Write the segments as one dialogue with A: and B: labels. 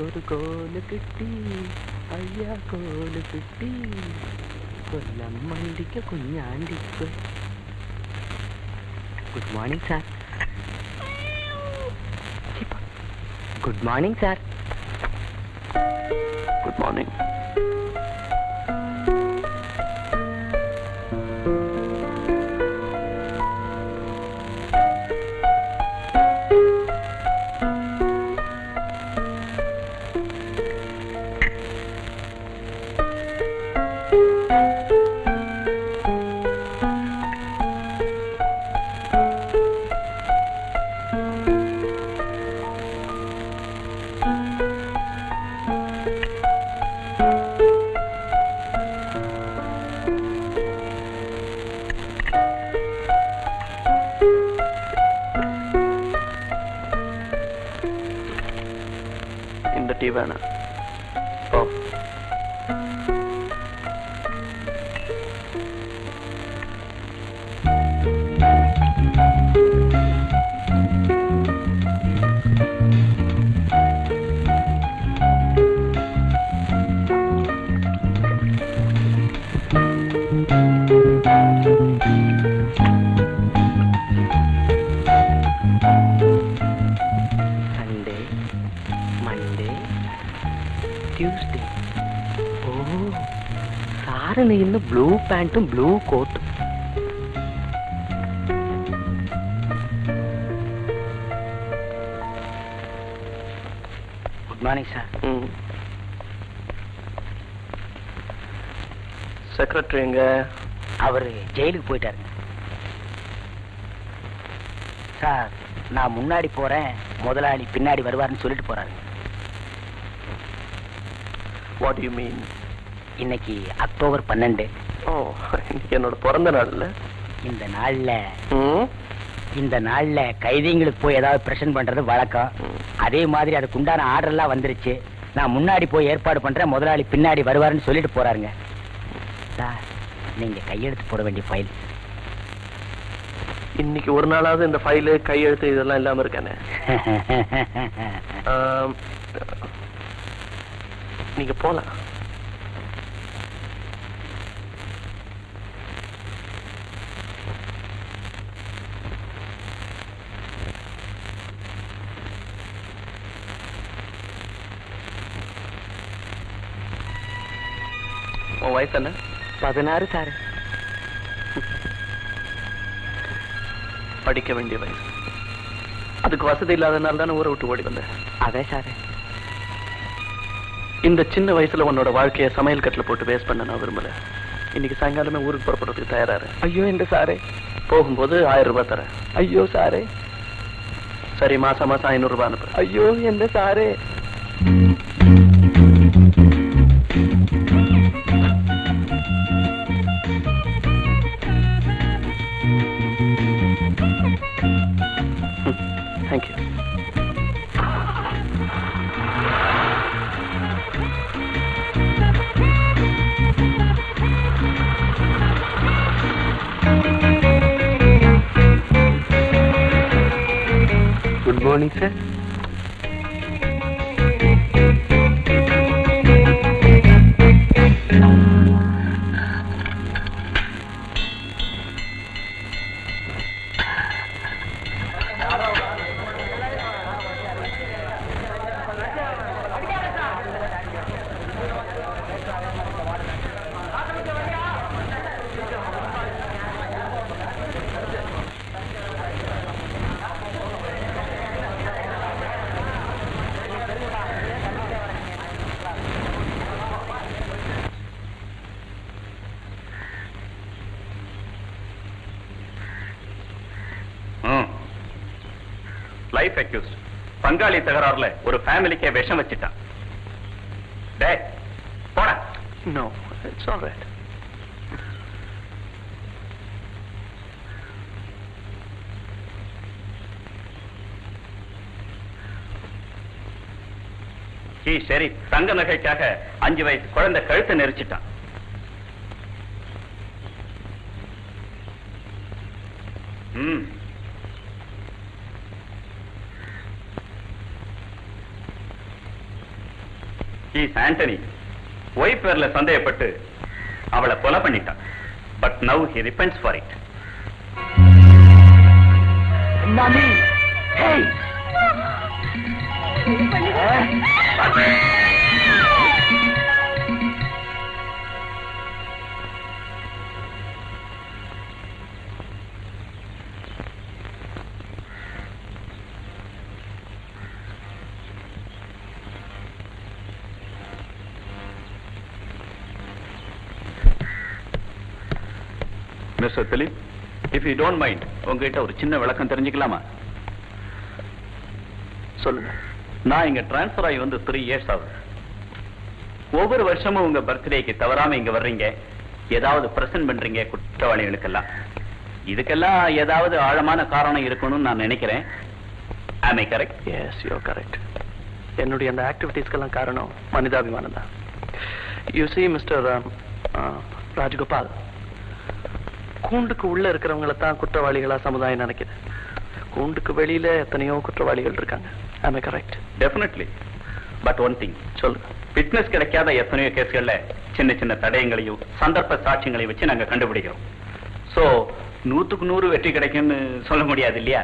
A: നമുക്കൊരു കോൽ കിട്ടി. അയ്യാ കോൽ കിട്ടി. കൊല്ലം മണ്ടിക്ക് കുഞ്ഞാണ്ടിക്ക്. Good morning sir good
B: morning sir good morning வேணாம்
A: സാറിന് ഇന്ന് ബ്ലൂ പാൻറ്റും ബ്ലൂ കോട്ടും ഗുഡ് മോർണിംഗ് സാർ
B: ம் செக்ரட்டரி எங்க
A: அவர் ஜெயிலுக்கு போயிட்டாருங்க சார் நான் முன்னாடி போறேன் முதலாளி பின்னாடி வருவாருன்னு சொல்லிட்டு போறாரு
B: வாட் யூ மீன்
A: இன்னைக்கு அக்டோபர் பன்னெண்டு.
B: என்னோட பிறந்த நாள்ல?
A: இந்த நாள்ல
B: ம்?
A: இந்த நாள்ல கைதிங்களுக்கு போய் ஏதாவது பிரசன்ட் பண்றது வழக்கம். அதே மாதிரி அதுக்கு உண்டான ஆர்டர் எல்லாம் வந்துருச்சு. நான் முன்னாடி போய் ஏற்பாடு பண்றேன் முதலாளி பின்னாடி வருவாருன்னு சொல்லிட்டு போறாருங்க. சார் நீங்க கையெழுத்து போட வேண்டிய ஃபைல்
B: இன்னைக்கு ஒரு நாளாவது இந்த ஃபைலு கையெழுத்து இதெல்லாம் இல்லாம இருக்கானே. நீங்க போலாம். உன் வயசு என்ன?
A: பதினாறு சார்
B: படிக்க வேண்டிய வயசு. அதுக்கு வசதி இல்லாதனால தானே ஊரை விட்டு ஓடி வந்தேன்
A: அதே சார்
B: இந்த சின்ன வயசுல உன்னோட வாழ்க்கைய சமையல் கட்டில போட்டு வேஸ்ட் பண்ண நான் விரும்பல. இன்னைக்கு சாயங்காலமே ஊருக்கு புறப்படுறதுக்கு தயாராரு
A: ஐயோ இந்த சாரே
B: போகும்போது ஆயிரம் ரூபாய் தரேன்.
A: ஐயோ சாரே
B: சரி மாசம் மாசம் ஐநூறு ரூபாய் அனுப்புறேன்
A: ஐயோ எந்த சாரே குட் மார்னிங்
C: லைஃப் அக்யூஸ்ட் பங்காளி தகராறுல ஒரு ஃபேமிலிக்கே விஷம் வச்சிட்டான். டேய் போடா.
B: No it's all
C: right Sherif தங்க நகைக்காக அஞ்சு வயசு குழந்தை கழுத்தை நெரிச்சிட்டான். ம். இஸ் ஆண்டனி. ஒய்ஃப் பேர்ல சந்தேகப்பட்டு அவளை கொலை பண்ணிட்டான். But now he repents for it
A: மாமி
C: mister Dileep if you don't mind உங்ககிட்ட ஒரு சின்ன விளக்கம் தெரிஞ்சுக்கலாமா?
B: சொல்லுங்க.
C: நான் இங்க டிரான்ஸ்ஃபர் ஆகி வந்து த்ரீ இயர்ஸ் ஆகுது. ஒவ்வொரு வருஷமும் உங்க பர்த்டேக்கு தவறாம இங்க வர்றீங்க. ஏதாவது பிரசன்ட் பண்றீங்க குற்றவாளிகளுக்கெல்லாம். இதுக்கெல்லாம் ஏதாவது ஆழமான காரணம் இருக்கணும்னு நான் நினைக்கிறேன். ஆமை கரெக்ட்
B: எஸ் யூ கரெக்ட் என்னுடைய அந்த ஆக்டிவிட்டீஸ்க்கெல்லாம் காரணம் மனிதாபிமானம் தான். யூ சி மிஸ்டர் ராஜகோபால் கூண்டுக்கு உள்ள இருக்கிறவங்கள தான் குற்றவாளிகளா சமுதாயம் நினைக்குது. கூண்டுக்கு வெளியில எத்தனையோ குற்றவாளிகள் இருக்காங்க. ஆமே correct
C: definitely but one thing
B: சொல்லுங்க.
C: ஃபிட்னஸ் கிடைக்காத எத்தனையோ கேஸ்கள்ல சின்ன சின்ன தடயங்களையும் சந்தர்ப்ப சாட்சியங்களையும் வச்சு நாங்க கண்டுபிடிக்கிறோம். சோ நூத்துக்கு நூறு வெற்றி கிடைக்கும்னு சொல்ல முடியாது இல்லையா?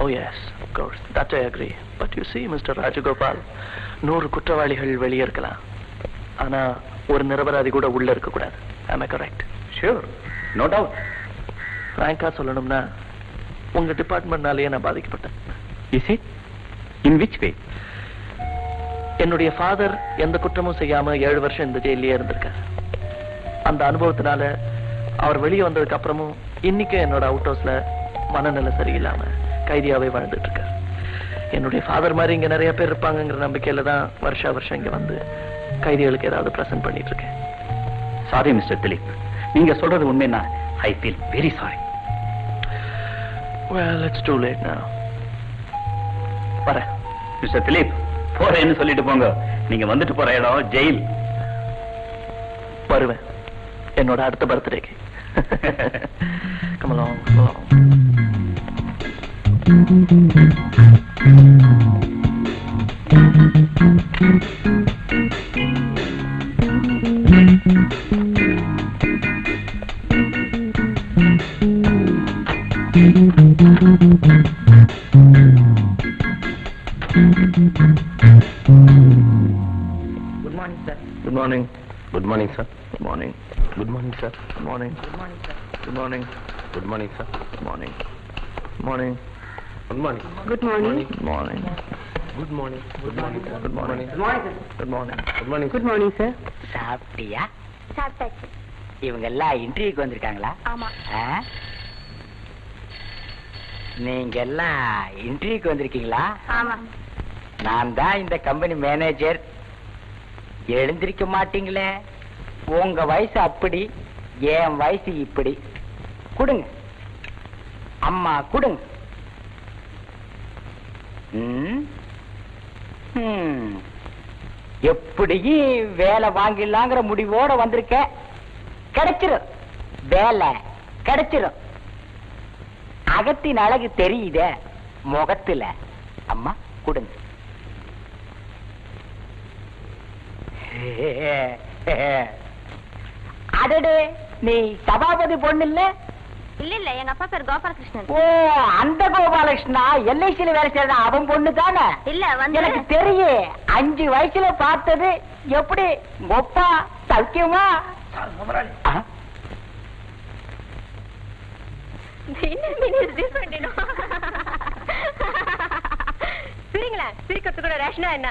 B: ஓ yes course that I agree but you see mister Rajagopal நூறு குற்றவாளிகள் வெளியே இருக்கலாம். ஆனா ஒரு நிரபராதி கூட உள்ள இருக்கக்கூடாது. ஆமே கரெக்ட்
C: ஷூர் நோ டவுட்
B: ஃப்ராங்கா சொல்லணும்னா உங்க டிபார்ட்மெண்ட்னாலேயே நான் பாதிக்கப்பட்டேன்.
C: Is it in which way
B: என்னுடைய ஃபாதர் எந்த குற்றமும் செய்யாம ஏழு வருஷம் இந்த ஜெயிலே இருந்திருக்காரு. அந்த அனுபவத்தினால அவர் வெளியே வந்ததுக்கு அப்புறமும் இன்னைக்கு என்னோட அவுட் ஹவுஸ்ல மனநிலை சரியில்லாம கைதியாவே வாழ்ந்துட்டு இருக்காரு என்னுடைய ஃபாதர் மாதிரி இங்க நிறைய பேர் இருப்பாங்கங்கிற நம்பிக்கையில தான் வருஷா வருஷம் இங்க வந்து கைதிகளுக்கு ஏதாவது பிரசன்ட் பண்ணிட்டு இருக்கேன்
C: சாரி மிஸ்டர் திலீப் நீங்க சொல்றது உண்மைன்னா I feel very sorry
B: well it's too late now. வரேன்
C: மிஸ்டர் திலீப் போறேன்னு சொல்லிட்டு போங்க. நீங்க வந்துட்டு போற இடம் ஜெயில்
B: வருவேன். என்னோட அடுத்த பர்த்டேக்கு. Come along come along.
A: Good morning sir
B: Good morning. Good morning, sir. Good morning. Good morning, sir. Good morning.
A: Good morning sir
B: Good morning. Good morning, sir. Good morning. Morning. Good morning.
D: Good morning
B: Good morning. Good morning. Good morning. Good morning.
A: Good morning sir
B: Good morning. Good morning.
D: Good morning sir
A: சாப்பிட்டியா
D: சாப்பிட்டாச்சு
A: இவங்க எல்லாம் இன்டர்வியூக்கு வந்திருக்காங்களா?
D: ஆமா?
A: நீங்க எல்லாம் இன்டர்வியூக்கு வந்திருக்கீங்களா?
D: ஆமா.
A: நான் தான் இந்த கம்பெனி மேனேஜர் எழுந்திருக்க மாட்டீங்களே? உங்க வயசு அப்படி என் வயசு இப்படி. கொடுங்க. அம்மா கொடுங்க. எப்படியும் வேலை வாங்கிடலாங்கிற முடிவோட வந்திருக்க. கிடைச்சிரும். வேலை கிடைச்சிரும். அகத்தின் அழகு தெரியுதே முகத்துல. அம்மா கொடுங்க. அடடே நீ சபாபதி பொண்ணு இல்ல?
D: இல்ல இல்ல எங்க அப்பா பேர் கோபாலகிருஷ்ணன்.
A: ஓ அந்த கோபாலகிருஷ்ணா? எல்ஐசியில வேலை செய்யற அவன் பொண்ணு தானே?
D: இல்ல வந்து
A: எனக்கு தெரியும் அஞ்சு வயசுல பார்த்தது எப்படி ஒப்பா சௌக்கியமா.
D: Inner meaning is different you know கூட ரேஷனா என்ன?